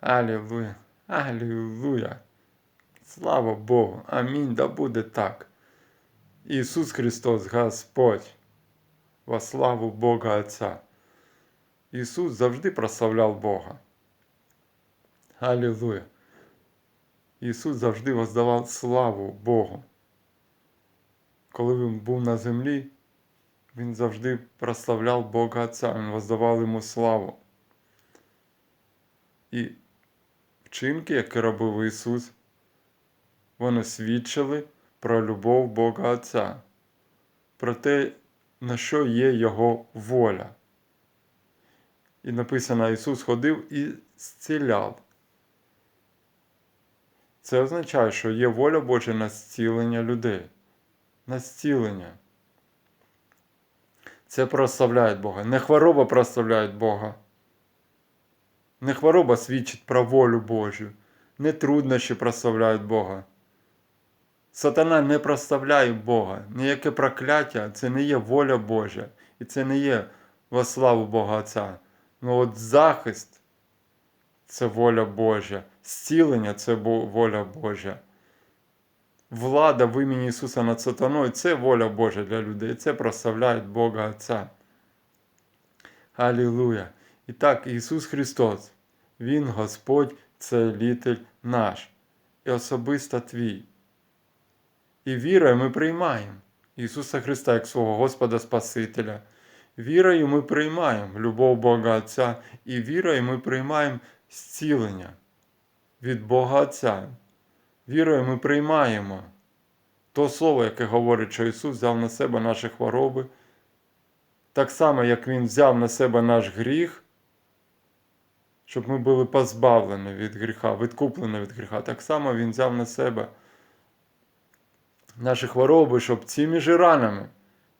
Алілуя. Алілуя. Слава Богу. Амінь. Да буде так. Ісус Христос, Господь. Во славу Бога Отця. Ісус завжди прославляв Бога. Алілуя. Ісус завжди воздавав славу Богу. Коли Він був на землі, Він завжди прославляв Бога Отця, Він воздавав йому славу. І вчинки, які робив Ісус, вони свідчили про любов Бога Отця, про те, на що є Його воля. І написано, Ісус ходив і зціляв. Це означає, що є воля Божа на зцілення людей. На зцілення. Це прославляє Бога. Не хвороба прославляє Бога. Не хвороба свідчить про волю Божу. Не труднощі прославляють Бога. Сатана не прославляє Бога. Ніяке прокляття це не є воля Божа. І це не є во славу Бога Отця. Ну от захист це воля Божа. Зцілення це воля Божа. Влада в імені Ісуса над сатаною це воля Божа для людей. Це прославляє Бога Отця. Алілуя. І так, Ісус Христос, Він Господь, Целитель наш, і особисто твій. І вірою ми приймаємо Ісуса Христа як свого Господа Спасителя. Вірою ми приймаємо любов Бога Отця, і вірою ми приймаємо зцілення від Бога Отця. Вірою ми приймаємо то слово, яке говорить, що Ісус взяв на себе наші хвороби, так само, як Він взяв на себе наш гріх, щоб ми були позбавлені від гріха, відкуплені від гріха. Так само Він взяв на себе наші хвороби, щоб цими же ранами,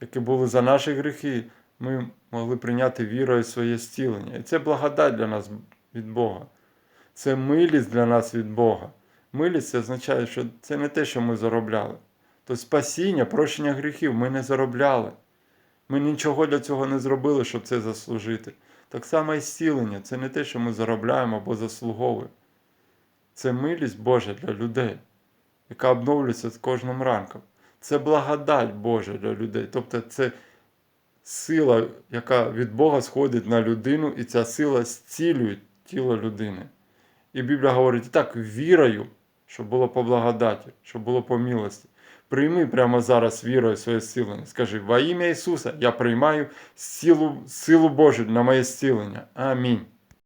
які були за наші гріхи, ми могли прийняти вірою своє зцілення. І це благодать для нас від Бога. Це милість для нас від Бога. Милість це означає, що це не те, що ми заробляли. То спасіння, прощення гріхів ми не заробляли. Ми нічого для цього не зробили, щоб це заслужити. Так само і зцілення це не те, що ми заробляємо або заслуговуємо. Це милість Божа для людей, яка обновлюється з кожним ранком. Це благодать Божа для людей. Тобто це сила, яка від Бога сходить на людину, і ця сила зцілює тіло людини. І Біблія говорить, і так вірою, щоб було по благодаті, щоб було по милості. Прийми прямо зараз вірою своє зцілення. Скажи, во ім'я Ісуса я приймаю силу, силу Божу на моє зцілення. Амінь.